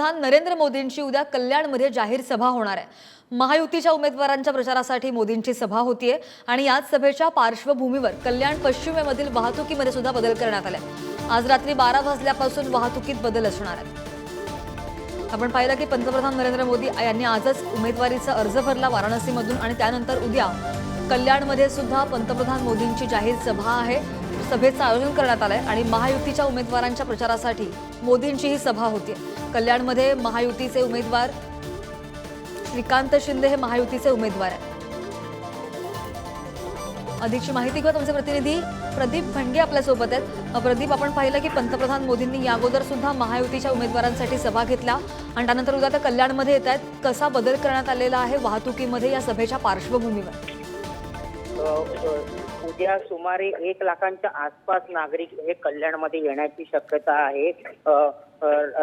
पंतप्रधान नरेंद्र मोदींची उद्या कल्याणमध्ये जाहीर सभा होणार आहे. महायुतीच्या उमेदवारांच्या प्रचारासाठी मोदींची सभा होतीये आणि याच सभेच्या पार्श्वभूमीवर कल्याण पश्चिमेमधील वाहतुकीमध्ये सुद्धा बदल करण्यात आले आज रात्री बारा वाजल्यापासून वाहतुकीत बदल असणार आहेत. आपण पाहिलं की पंतप्रधान नरेंद्र मोदी यांनी आजच उमेदवारीचा अर्ज भरला वाराणसीमधून आणि त्यानंतर उद्या कल्याणमध्ये सुद्धा पंतप्रधान मोदींची जाहीर सभा आहे. सभेचं आयोजन करण्यात आलंय आणि महायुतीच्या उमेदवारांच्या प्रचारासाठी मोदींची ही सभा होती कल्याणमध्ये महायुतीचे उमेदवार. श्रीकांत शिंदे हे महायुतीचे उमेदवार आहेत. अधिकची माहिती घेऊ तुमचे प्रतिनिधी. प्रदीप भंडे आपल्यासोबत आहेत. प्रदीप आपण पाहिलं की पंतप्रधान मोदींनी या अगोदर सुद्धा महायुतीच्या उमेदवारांसाठी सभा घेतला आणि त्यानंतर उद्या त्या कल्याणमध्ये येत आहेत. कसा बदल करण्यात आलेला आहे वाहतुकीमध्ये या सभेच्या पार्श्वभूमीवर? उद्या सुमारे एक लाखांच्या आसपास नागरिक हे कल्याणमध्ये येण्याची शक्यता आहे.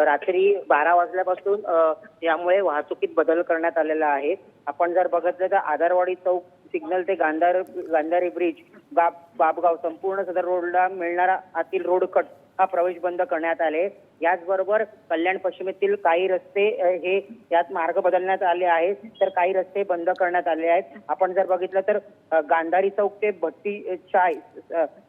रात्री बारा वाजल्यापासून यामुळे वाहतुकीत बदल करण्यात आलेला आहे. आपण जर बघितलं तर आधारवाडी चौक सिग्नल ते गांधार गांधारी ब्रिज बाब बाबगाव संपूर्ण सदर रोडला मिळणारा आतील रोड कट हा प्रवेश बंद करण्यात आले. याचबरोबर कल्याण पश्चिमेतील काही रस्ते हे यात मार्ग बदलण्यात आले आहेत. तर काही रस्ते बंद करण्यात आले आहेत. आपण जर बघितलं तर गांधारी चौक ते भट्टी चाय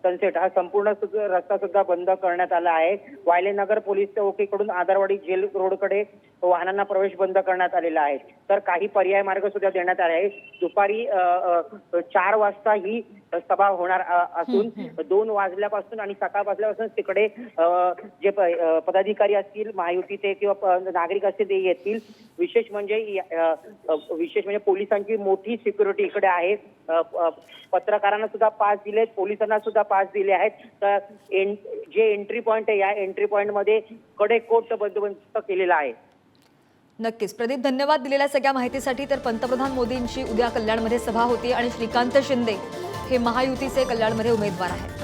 सनसेट हा संपूर्ण रस्ता सुद्धा बंद करण्यात आला आहे. वायलेनगर पोलीस चौकीकडून आधारवाडी जेल रोडकडे वाहनांना प्रवेश बंद करण्यात आलेला आहे. तर काही पर्याय मार्ग सुद्धा देण्यात आले आहे दुपारी चार वाजता ही सभा होणार असून दोन वाजल्यापासून आणि सकाळपासून तिकडे अ, जे प- अ, पदाधिकारी असतील महायुतीचे किंवा नागरिक असतील ते येतील. विशेष म्हणजे विशेष म्हणजे पोलिसांची मोठी सिक्युरिटी इकडे आहे. पत्रकारांना सुद्धा पास दिले पोलिसांना सुद्धा पास दिले आहेत. तर एन- जे एंट्री पॉईंट आहे या एंट्री पॉईंटमध्ये कडेकोट बंदोबस्त केलेला आहे. नक्कीच. प्रदीप धन्यवाद दिलेल्या सगळ्या माहितीसाठी. तर पंतप्रधान मोदींची उद्या कल्याणमध्ये सभा होती आणि श्रीकांत शिंदे हे महायुतीचे कल्याणमध्ये उमेदवार आहेत.